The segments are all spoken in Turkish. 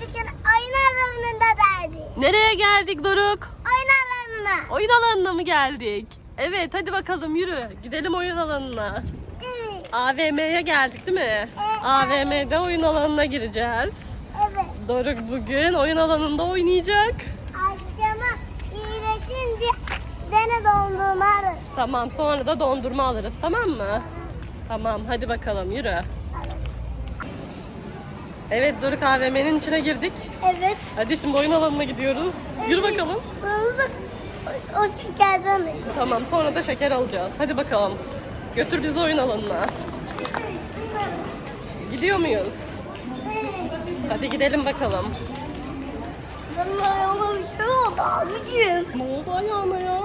çıkın oyun alanında derdi. Nereye geldik Doruk? Oyun alanına. Oyun alanına mı geldik? Evet hadi bakalım yürü. Gidelim oyun alanına. Evet. AVM'ye geldik değil mi? AVM'de oyun alanına gireceğiz. Evet. Doruk bugün oyun alanında oynayacak. Akşama iyileşince dene dondurma alır. Tamam sonra da dondurma alırız tamam mı? Tamam hadi bakalım yürü. Evet Doruk AVM'nin içine girdik. Evet. Hadi şimdi oyun alanına gidiyoruz. Yürü Evet. bakalım. Sonra da o, o şekerden içecek. Tamam sonra da şeker alacağız. Hadi bakalım. Götür bizi oyun alanına. Gidiyor muyuz? Hadi gidelim bakalım. Bana ayağıma bir şey oldu abicim. Ne oldu ayağına ya?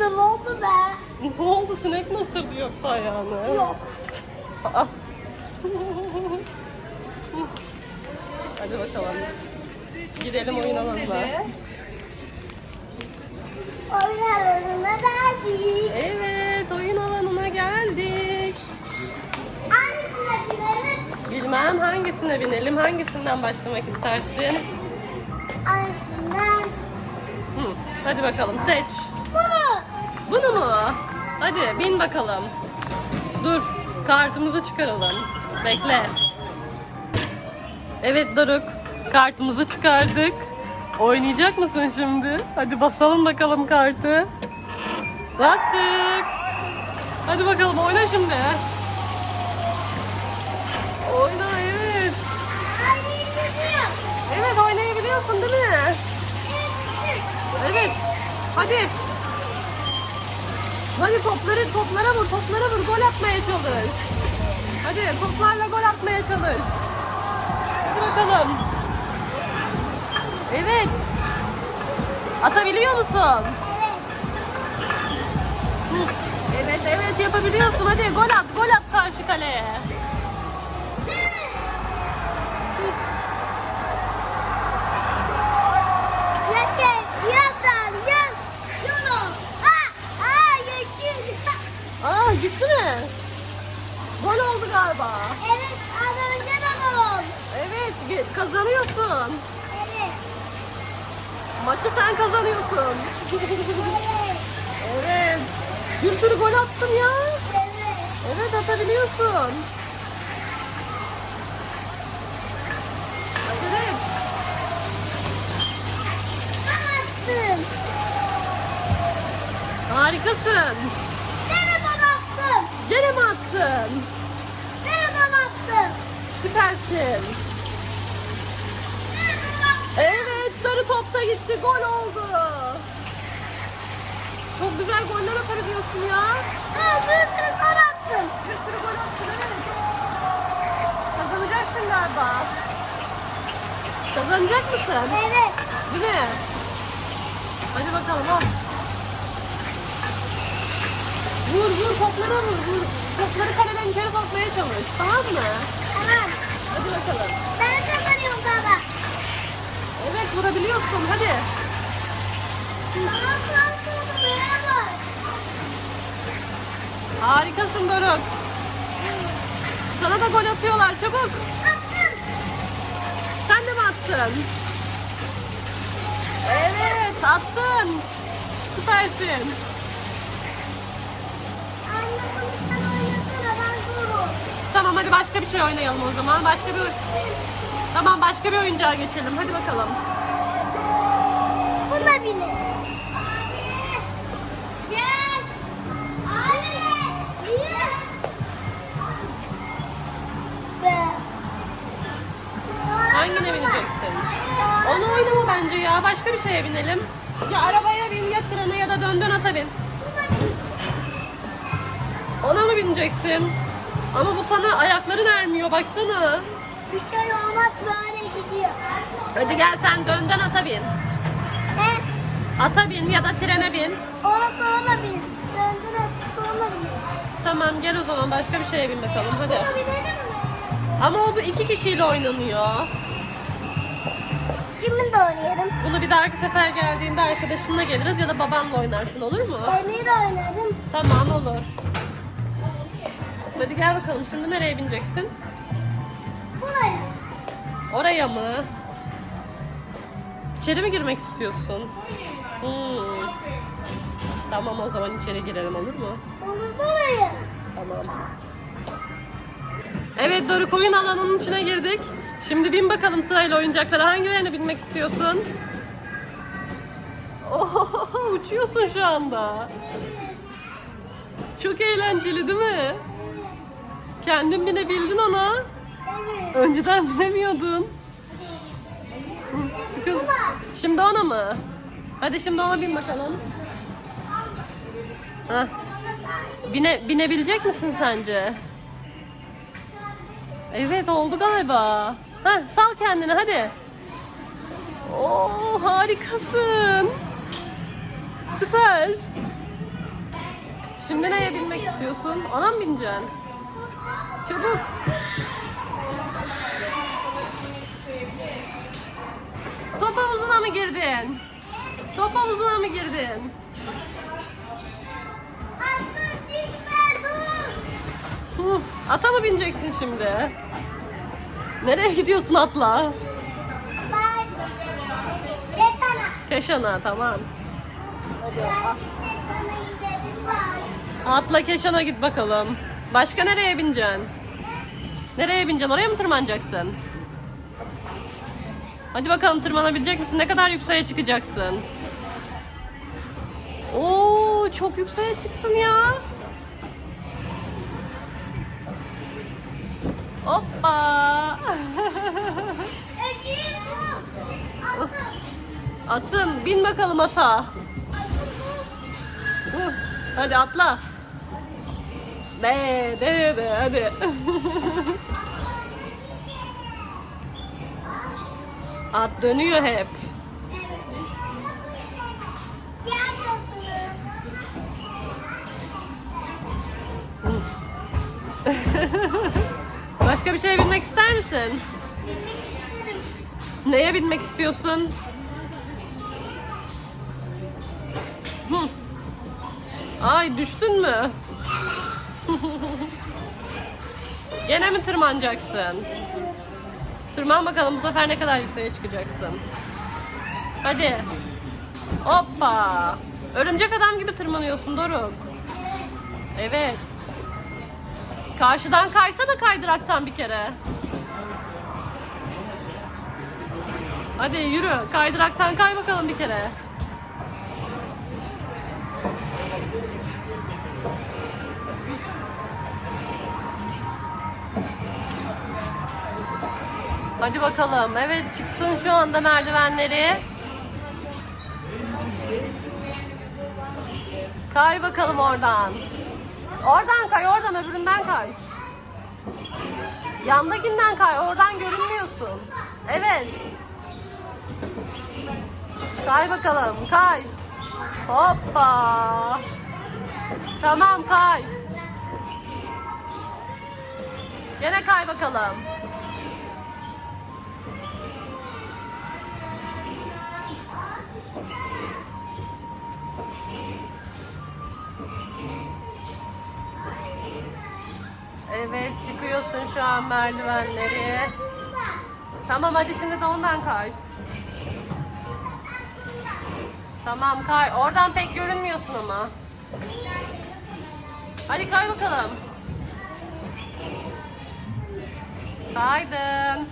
Ne oldu be? Ne oldu sinek mi ısırdı yoksa ayağını? Yok. Aa. Hadi bakalım. Gidelim oyun alanına. Oyun alanına geldik. Evet oyun alanına geldik. Hangisine girelim? Bilmem hangisine binelim, hangisinden başlamak istersin? Hangisinden? Hı, hadi bakalım seç. Bunu. Bunu mu? Hadi bin bakalım. Dur kartımızı çıkaralım. Bekle. Evet Doruk kartımızı çıkardık. Oynayacak mısın şimdi? Hadi basalım bakalım kartı. Bastık. Hadi bakalım oyna şimdi. Oyna evet. Evet oynayabiliyorsun değil mi? Evet. Hadi. Hadi topları toplara vur, toplara vur. Gol atmaya çalış. Hadi toplarla gol atmaya çalış. Bakalım. Evet. Atabiliyor musun? Hı. Evet, evet yapabiliyorsun. Hadi gol at, gol at karşı kaleye. Aa gitti mi? Gol oldu galiba. Evet, az önce de gol oldu. Evet, ge- kazanıyorsun. Evet, Maçı sen kazanıyorsun. evet, Evet. Bir sürü gol attın ya. evet. Evet atabiliyorsun. Ben attım. Harikasın. Gene ben attım. Gene mi attın? Gene ben attım. Süpersin. Evet sarı top da gitti. Gol oldu. Çok güzel goller atabiliyorsun ya. Ha, bir sürü gol attım. Bir sürü gol attın evet. Kazanacaksın galiba. Kazanacak mısın? Evet. Değil mi? Hadi bakalım al. Vur vur toplara vur vur. Topları kaleden içeri sokmaya çalış. Tamam mı? Tamam. Hadi bakalım. Ben vurabiliyorsun hadi. Harikasın Doruk. Sana da gol atıyorlar çabuk. Attım. Sen de mi attın? Evet attın. Süpersin. Tamam hadi başka bir şey oynayalım o zaman. Başka bir Tamam başka bir oyuncağa geçelim. Hadi bakalım. Başka bir şeye binelim. Ya arabaya bin ya trene ya da döndön ata bin. Ona mı bineceksin? Ama bu sana ayakların ermiyor baksana. Bir şey olmaz böyle gidiyor. Hadi gel sen döndön ata bin. He? Ata bin ya da trene bin. Ona sonra bin. Döndüre sonra bin. Tamam gel o zaman başka bir şeye bin bakalım hadi. Buna binelim mi? Ama o bu iki kişiyle oynanıyor. De oynayalım. Bunu bir dahaki sefer geldiğinde arkadaşınla geliriz ya da babanla oynarsın olur mu? Emir de oynarım. Tamam olur. Hadi gel bakalım şimdi nereye bineceksin? Buraya. Oraya mı? İçeri mi girmek istiyorsun? Hmm. Tamam o zaman içeri girelim olur mu? Konuşamayın. Tamam. Evet Doruk oyun alanının içine girdik. Şimdi bin bakalım sırayla oyuncaklara. Hangilerini binmek istiyorsun? Oho, uçuyorsun şu anda. Çok eğlenceli değil mi? Kendin binebildin ona. Önceden binemiyordun. Şimdi ona mı? Hadi şimdi ona bin bakalım. Heh. Bine, binebilecek misin sence? Evet oldu galiba. Heh, sal kendini hadi. Oo harikasın. Süper. Şimdi neye binmek istiyorsun? Ona mı bineceksin? Çabuk. Top havuzuna mı girdin? Top havuzuna mı girdin? Ata mı bineceksin şimdi? Nereye gidiyorsun atla? Keşan'a tamam. Atla Keşan'a git bakalım. Başka nereye bineceksin? Nereye bineceksin? Oraya mı tırmanacaksın? Hadi bakalım tırmanabilecek misin? Ne kadar yükseğe çıkacaksın? Oo, çok yükseğe çıktın ya. Hoppa. Eşeği bu. Hakkı. Atın, bin bakalım ata. Hadi atla. De de de hadi. At dönüyor hep. Başka bir şeye binmek ister misin? Bilmek isterim. Neye binmek istiyorsun? Hı. Ay düştün mü? Gene mi tırmanacaksın? Tırman bakalım bu sefer ne kadar yükseğe çıkacaksın. Hadi. Hoppa. Örümcek adam gibi tırmanıyorsun Doruk. Evet. Karşıdan kaysana kaydıraktan bir kere. Hadi yürü. Kaydıraktan kay bakalım bir kere. Hadi bakalım. Evet çıktın şu anda merdivenleri. Kay bakalım oradan. Oradan kay, oradan öbüründen kay. Yandakinden kay, oradan görünmüyorsun. Evet. Kay bakalım, kay. Hoppa. Tamam kay. Gene kay bakalım. Evet çıkıyorsun şu an merdivenleri. Tamam hadi şimdi de ondan kay. Tamam kay. Oradan pek görünmüyorsun ama. Hadi kay bakalım. Kaydın.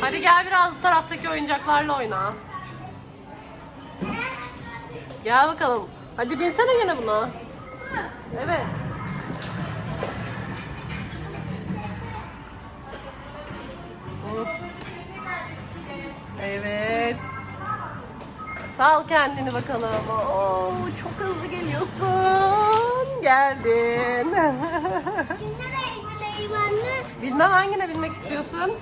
Hadi gel biraz bu taraftaki oyuncaklarla oyna. Gel bakalım. Hadi binsene yine buna. Evet. Evet. Sal kendini bakalım. Oo, çok hızlı geliyorsun. Geldin. Bilmem hangine binmek istiyorsun?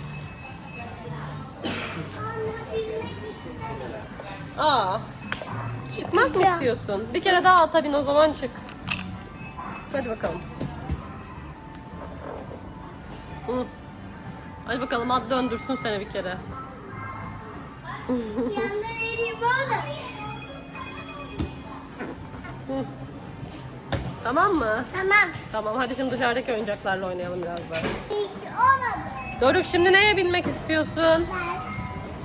Aa. Çıkmak mı istiyorsun? Bir kere daha ata bin o zaman çık. Hadi bakalım. Hı. Hadi bakalım at döndürsün seni bir kere. Yandan oğlum. Hı. Tamam mı? Tamam. Tamam hadi şimdi dışarıdaki oyuncaklarla oynayalım biraz daha. Hiç olmadı. Doruk şimdi neye binmek istiyorsun?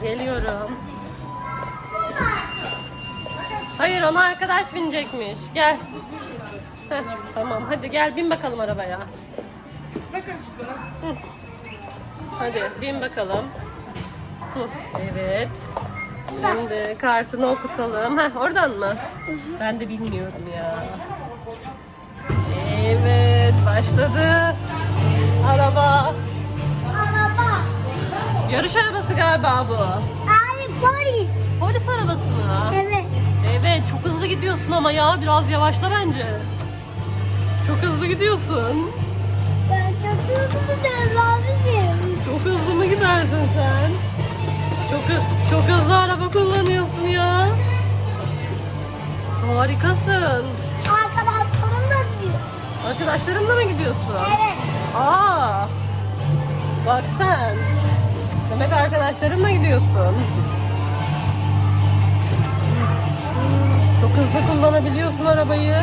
Geliyorum. Hayır ona arkadaş binecekmiş. Gel. Heh, tamam hadi gel bin bakalım arabaya. Hı. Hadi bin bakalım. Hı, Evet. Şimdi kartını okutalım. Heh, oradan mı? Ben de bilmiyorum ya. Evet başladı. Araba. Araba. Yarış arabası galiba bu. Ay polis. Polis arabası mı? Evet. Evet çok hızlı gidiyorsun ama ya biraz yavaşla bence. Çok hızlı gidiyorsun. Ben çok hızlı gidiyorum abicim. Çok hızlı mı gidersin sen? Çok çok hızlı araba kullanıyorsun ya. Harikasın. Arkadaşlarım da diyor. Arkadaşlarınla mı gidiyorsun? Evet. Aa. Bak sen. Demek arkadaşlarınla gidiyorsun. Çok hızlı kullanabiliyorsun arabayı.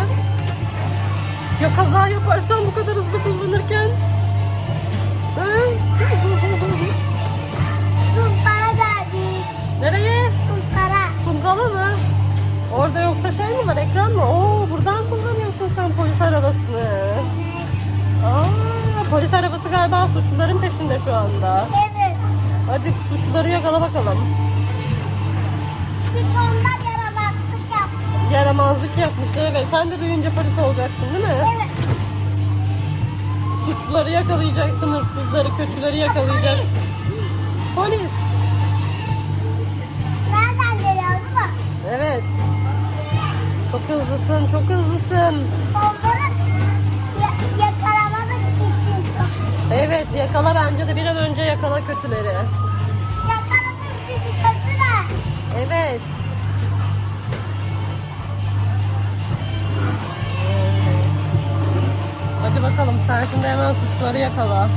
Ya kaza yaparsan bu kadar hızlı kullanırken? Sultana geldik. Nereye? Sultana. Kumsala mı? Orada yoksa şey mi var? Ekran mı? Oo, buradan kullanıyorsun sen polis arabasını. Aa, polis arabası galiba suçluların peşinde şu anda. Evet. Hadi suçluları yakala bakalım. Yaramazlık yapmışlar. Evet sen de büyüyünce polis olacaksın değil mi? Evet. Suçluları yakalayacaksın, hırsızları, kötüleri yakalayacaksın. Polis. Nereden geliyor değil mi? Evet. Çok hızlısın, çok hızlısın. Onları ya- yakalamadık için çok. Evet yakala bence de bir an önce yakala kötüleri. Hadi bakalım sen şimdi hemen suçları yakala. Av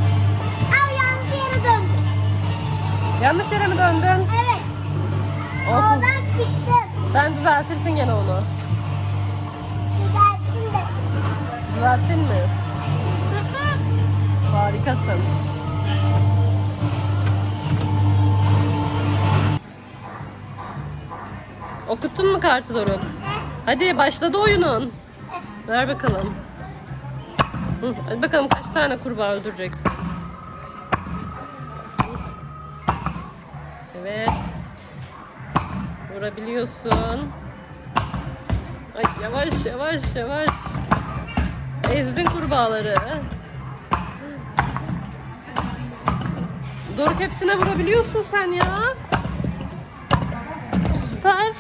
yanlış yere döndüm. Yanlış yere mi döndün? Evet. Olsun. Oradan çıktım. Sen düzeltirsin gene onu. Düzelttim de. Düzelttin mi? Harikasın. Okuttun mu kartı Doruk? Hadi başladı oyunun. Ver bakalım. Hı, Hadi bakalım kaç tane kurbağa öldüreceksin. Evet. Vurabiliyorsun. Ay yavaş yavaş yavaş. Ezdin kurbağaları. Doruk hepsine vurabiliyorsun sen ya. Süper.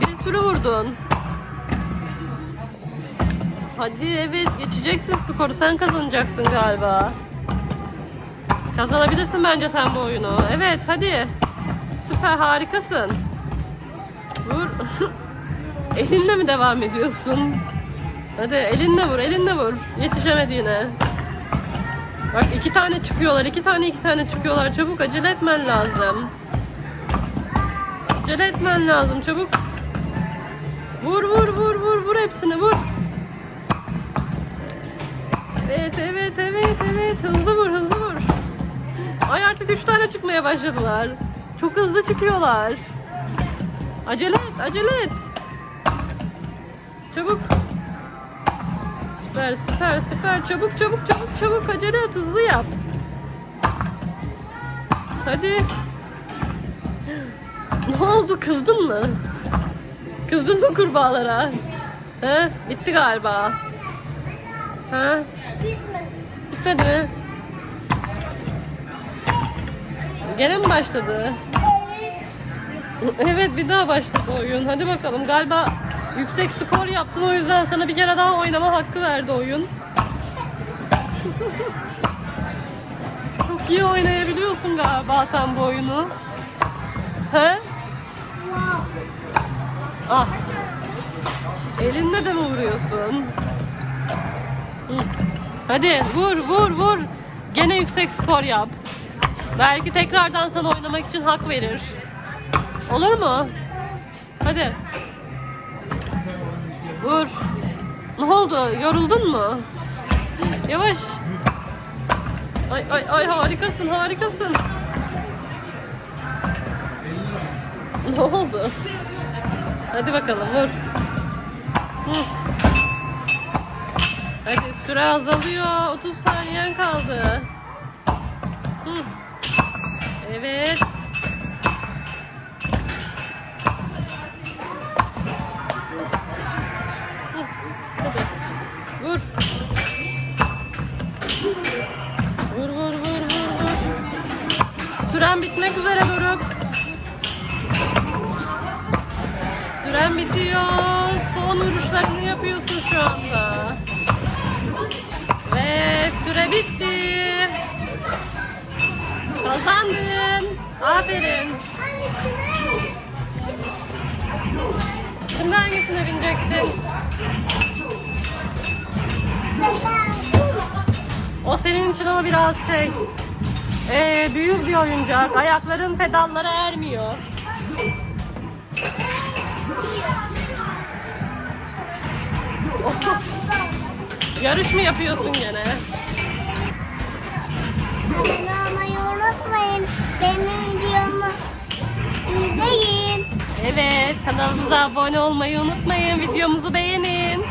Bir sürü vurdun. Hadi evet geçeceksin skoru. Sen kazanacaksın galiba. Kazanabilirsin bence sen bu oyunu. Evet hadi. Süper harikasın. Vur. Elinle mi devam ediyorsun? Hadi elinle vur, elinle vur. Yetişemediğine. Bak iki tane çıkıyorlar, iki tane iki tane çıkıyorlar. Çabuk acele etmen lazım. Acele etmen lazım çabuk. Vur vur vur vur vur hepsini vur. Evet evet evet evet hızlı vur hızlı vur. Ay artık üç tane çıkmaya başladılar. Çok hızlı çıkıyorlar. Acele et acele et. Çabuk. Süper süper süper çabuk çabuk çabuk çabuk acele et hızlı yap. Hadi. Ne oldu kızdın mı? Kızdın mı kurbağalara? He? Bitti galiba. Ha? Bitmedi. Gene mi başladı? Evet. Bir daha başladı oyun. Hadi bakalım galiba yüksek skor yaptın o yüzden sana bir kere daha oynama hakkı verdi oyun. Çok iyi oynayabiliyorsun galiba sen bu oyunu. He? Ah. Elinle de mi vuruyorsun? Hı. Hadi vur vur vur. Gene yüksek skor yap. Belki tekrardan sana oynamak için hak verir. Olur mu? Hadi. Vur. Ne oldu? Yoruldun mu? Yavaş. Ay ay ay harikasın harikasın. Ne oldu? Hadi bakalım vur. Hı. Süre azalıyor. 30 saniyen kaldı. Hı. Evet. Vur. Vur vur vur vur vur. Süren bitmek üzere Doruk. Süren bitiyor. Son vuruşlarını yapıyorsun şu anda. Süre bitti. Kazandın. Aferin. Şimdi hangisine bineceksin? O senin için ama biraz şey. Ee, büyük bir oyuncak. Ayakların pedallara ermiyor. Yarış mı yapıyorsun gene? Abone olmayı. Benim videomu izleyin. Evet, kanalımıza abone olmayı unutmayın. Videomuzu beğenin.